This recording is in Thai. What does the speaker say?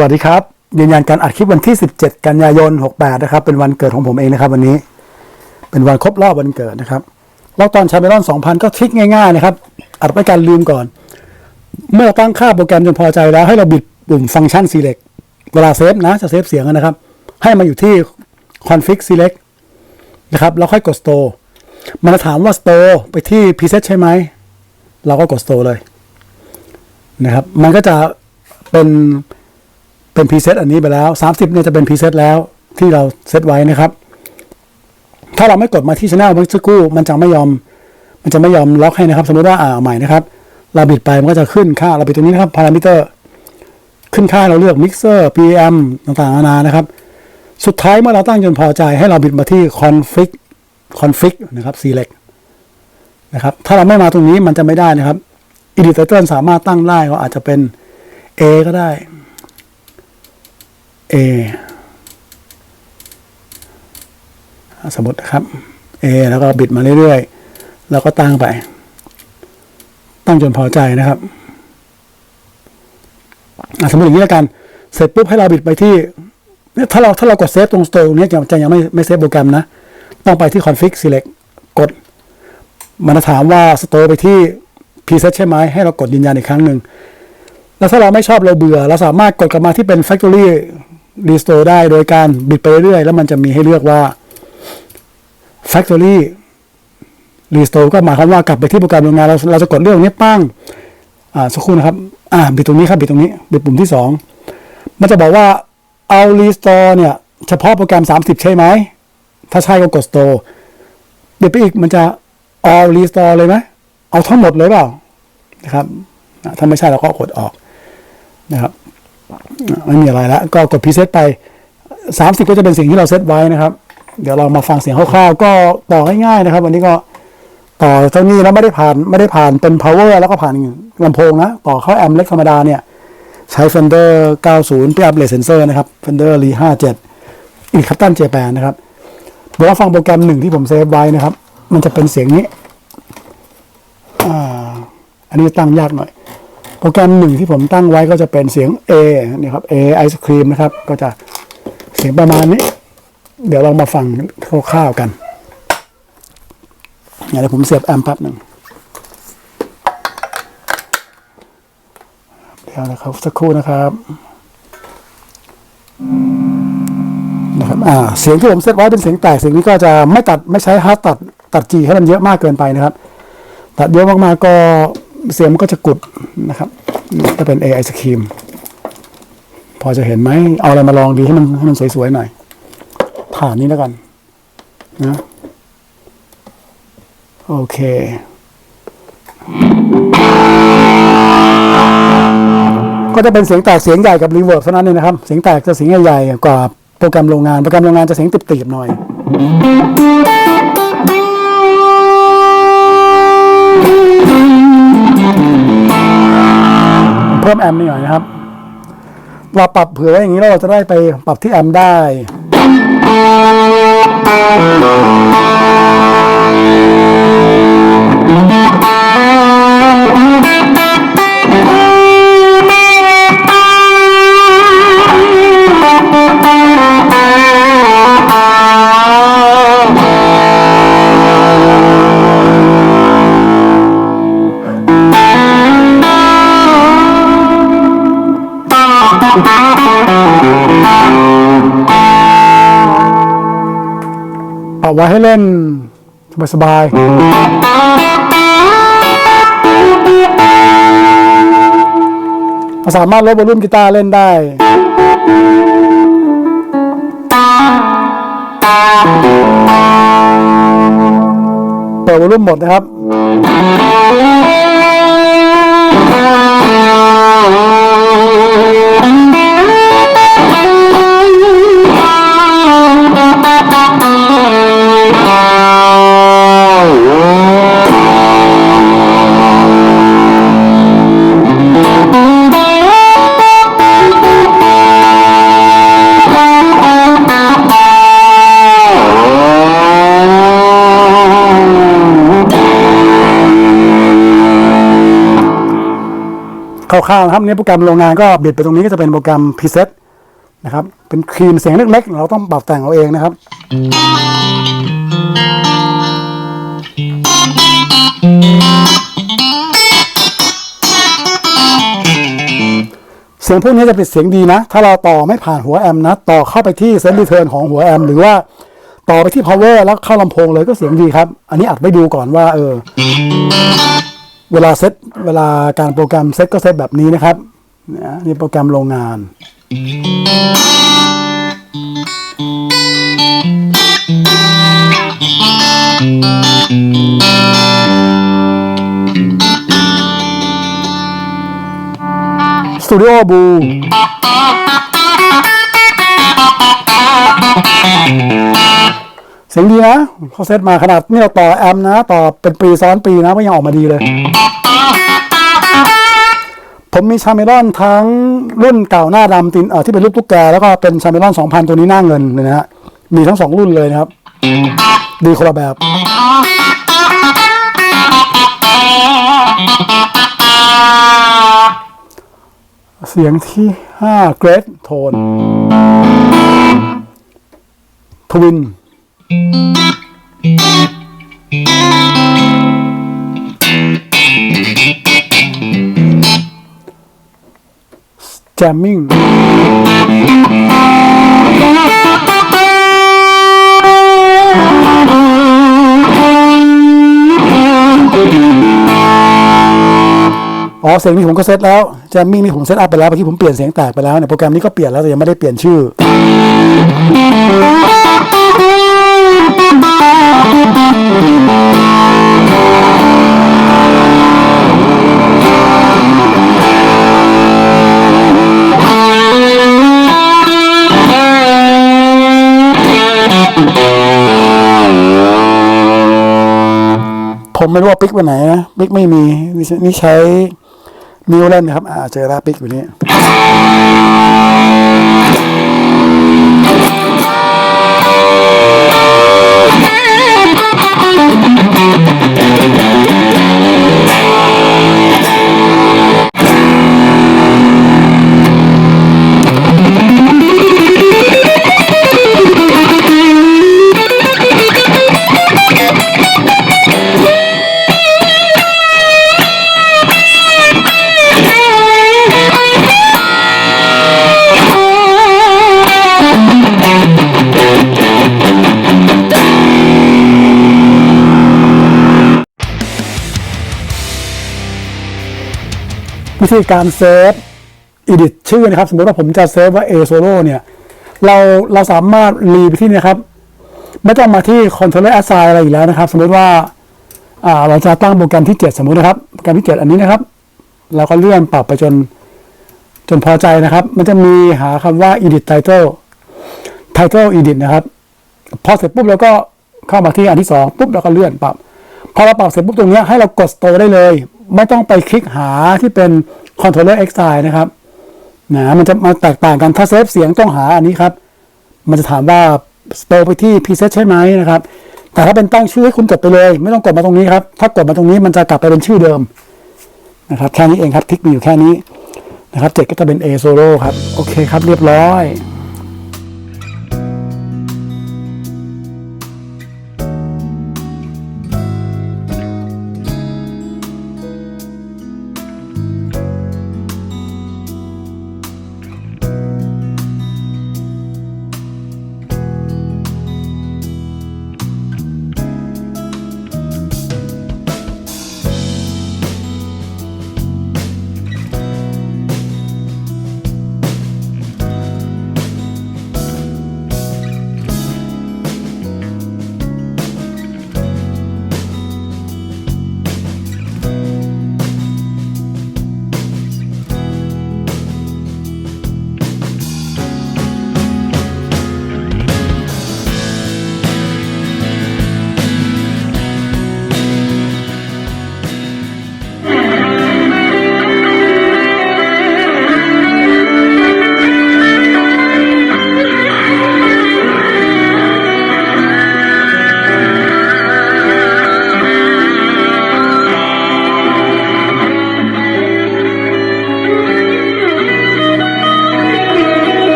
สวัสดีครับ ยืนยันการอัดคลิปวันที่ 17 กันยายน 68 นะครับ เป็นวันเกิดของผมเองนะครับ วันนี้ เป็นวันครบรอบวันเกิดนะครับล็อกตอนชาเมลอน 2,000 ก็ทริคง่ายๆนะครับ อัดไว้การลืมก่อน เมื่อตั้งค่าโปรแกรมจนพอใจแล้วให้เราบิดปุ่มฟังก์ชัน select เวลาเซฟนะจะเซฟเสียงนะครับ ให้มาอยู่ที่ config select นะครับ แล้วค่อยกด store มันจะถามว่า store ไปที่ preset ใช่ไหม เราก็กด store เลยนะครับ มันก็จะเป็น เป็นพรีเซตอันนี้ไปแล้ว 30เนี่ยจะเป็นพรีเซตแล้วที่เราเซตไว้นะครับ ถ้าเราไม่กดมาที่ช anel เมื่อสักครู่มันจะไม่ยอม มันจะไม่ยอมล็อกให้นะครับ สมมติว่าอ่าเอาใหม่นะครับ เราบิดไปมันก็จะขึ้นค่าเราบิดตรงนี้นะครับพารามิเตอร์ขึ้นค่าเราเลือกมิกเซอร์ PM ต่างๆนานานะครับ สุดท้ายเมื่อเราตั้งจนพอใจให้เราบิดมาที่ config config นะครับ select นะครับ ถ้าเราไม่มาตรงนี้มันจะไม่ได้นะครับ editor สามารถตั้งได้ก็อาจจะเป็น A ก็ได้ A สมมตินะครับ A แล้วก็บิดมาเรื่อยๆ แล้วก็ตั้งไป ตั้งจนพอใจนะครับสมมติอย่างนี้แล้วกัน เสร็จปุ๊บให้เราบิดไปที่เนี่ยถ้าเราถ้าเรากดเซฟตรง store ตรงนี้จะจยังไม่ไม่เซฟโปรแกรมนะ ต้องไปที่ config select กด มันจะถามว่า store ไปที่ preset ใช่ไหมให้เรากดยืนยันอีกครั้งหนึ่งแล้วถ้าเราไม่ชอบเราเบื่อ เราสามารถกดกลับมาที่เป็น factory restore ได้โดยการบิดไปเรื่อยๆ แล้วมันจะมีให้เลือกว่า factory restore ก็หมายความว่ากลับไปที่โปรแกรมโรงงานเราเราจะกดเรื่องนี้ปั้งอ่าสักครู่นะครับ อ่าบิดตรงนี้ครับบิดตรงนี้บิดปุ่มที่สองมันจะบอกว่าเอา restore เนี่ย เฉพาะโปรแกรม 30 ใช่ไหม ถ้าใช่ก็กด store บิดไปอีกมันจะ all restore เลยไหมเอาทั้งหมดเลยเปล่านะครับถ้าไม่ใช่เราก็กดออกนะครับ ไม่มีอะไรแล้วก็กดพรีเซตไป 30 ก็จะเป็นสิ่งที่เราเซตไว้นะครับ เดี๋ยวเรามาฟังเสียงคร่าวๆ ก็ต่อง่ายๆนะครับ วันนี้ก็ต่อเท่านี้แล้วไม่ได้ผ่านไม่ได้ผ่านเป็น power แล้วก็ผ่านลำโพงนะ ต่อเข้าแอมเล็กธรรมดาเนี่ย ใช้ Fender 90เพื่อัปเดตเซนเซอร์นะครับ Fender Lee 57อีกคัตตันเจแปนนะครับเดี๋ยวเราฟังโปรแกรมหนึ่งที่ผมเซฟไว้นะครับ มันจะเป็นเสียงนี้ อ่า อันนี้ตั้งยากหน่อย โปรแกรมหนึ่งที่ผมตั้งไว้ก็จะเป็นเสียง A นี่ครับ A ไอศครีมนะครับ ก็จะเสียงประมาณนี้ เดี๋ยวเรามาฟังคร่าวๆกันเดี๋ยวผมเสียบแอมป์แป๊บหนึ่งเดี๋ยวนะครับสักครู่นะครับนะครับอ่าเสียงที่ผมเซตไว้เป็นเสียงแตกเสียงนี้ก็จะไม่ตัดไม่ใช้ฮาร์ดตัดตัดจีให้มันเยอะมากเกินไปนะครับ ตัดเยอะมากๆก็ เสียงมันก็จะกุดนะครับนี่ก็เป็น A ไอศครีมพอจะเห็นไหมเอาอะไรมาลองดีให้มันให้มันสวยๆหน่อยฐานนี้แล้วกันนะโอเคก็จะเป็นเสียงแตกเสียงใหญ่กับรีเวิร์บเท่านั้นเองนะครับ เสียงแตกจะเสียงใหญ่ๆกว่าโปรแกรมโรงงาน โปรแกรมโรงงานจะเสียงติบๆหน่อย พิ่มแอมป์หน่อยนะครับ เราปรับเผื่อไว้อย่างนี้แล้วเราจะได้ไปปรับที่แอมป์ได้ ไว้ให้เล่นสบายๆเราสามารถลดวอลลุ่มกีตาร์เล่นได้เปิดวอลลุ่มหมดนะครับ ร่าวๆนะครับในโปรแกรมโรงงานก็บิดไปตรงนี้ก็จะเป็นโปรแกรม preset นะครับ เป็นคลีนเสียงเล็กๆ เราต้องปรับแต่งเอาเองนะครับ เสียงพวกนี้จะเป็นเสียงดีนะ ถ้าเราต่อไม่ผ่านหัวแอมนะ ต่อเข้าไปที่เซนต์รีเทิร์นของหัวแอมหรือว่าต่อไปที่ power แล้วเข้าลำโพงเลยก็เสียงดีครับ อันนี้อัดไปดูก่อนว่าเออ เวลาเซตเวลาการโปรแกรมเซตก็เซตแบบนี้นะครับนะนี่โปรแกรมโรงงาน สตูดิโอบู สียงดีนะเขาเซตมาขนาดนี่เราต่อแอมนะ ต่อเป็นปีซ้อนปีนะก็ยังออกมาดีเลย ผมมีชาเมลอนทั้งรุ่นเก่าหน้าดำตินเอ่อที่เป็นรูปตุ๊กแก แล้วก็เป็นชาเมลอน 2,000 ตัวนี้หน้าเงินเลยนะฮะ มีทั้งสองรุ่นเลยนะครับ ดีคนละแบบเสียงที่5 Great Tone ทวิน jamming อ๋อเสียงนี้ผมก็เซตแล้ว jamming นี่ผมเซตอัพไปแล้วเมื่อกี้ผมเปลี่ยนเสียงแตกไปแล้วเนี่ยโปรแกรมนี้ก็เปลี่ยนแล้วแต่ยังไม่ได้เปลี่ยนชื่อ ผมไม่รู้ว่าปิกวันไหนนะปิกไม่มีนี่ใช้นี่ใช้มิวเล่นนะครับ อ่าเจอแล้วปิกอยู่นี่ วิธีการเซฟอีดิทชื่อนะครับ สมมติว่าผมจะเซฟว่า A solo เนี่ย เราเราสามารถรีไปที่เนะครับ ไม่ต้องมาที่ controller assign อะไรอีกแล้วนะครับ สมมติว่าอ่าเราจะตั้งโปรแกรมที่ 7 สมมุตินะครับโปรแกรมที่ 7 อันนี้นะครับ เราก็เลื่อนปรับไปจนจนพอใจนะครับ มันจะมีหาคำว่า edit title title edit นะครับ พอเสร็จปุ๊บเราก็เข้ามาที่อันที่สองปุ๊บเราก็เลื่อนปรับ พอเราปรับเสร็จปุ๊บตรงเนี้ยให้เรากด store ได้เลย ไม่ต้องไปคลิกหาที่เป็น controller exile นะครับนะมันจะมาแตกต่างกันถ้าเซฟเสียงต้องหาอันนี้ครับ มันจะถามว่า store ไปที่ preset ใช่ไหมนะครับ แต่ถ้าเป็นตั้งชื่อให้คุณกดไปเลย ไม่ต้องกดมาตรงนี้ครับ ถ้ากดมาตรงนี้มันจะกลับไปเป็นชื่อเดิมนะครับแค่นี้เองครับทิกมีอยู่แค่นี้นะครับเจ็ดก็จะเป็น A solo ครับ โอเคครับเรียบร้อย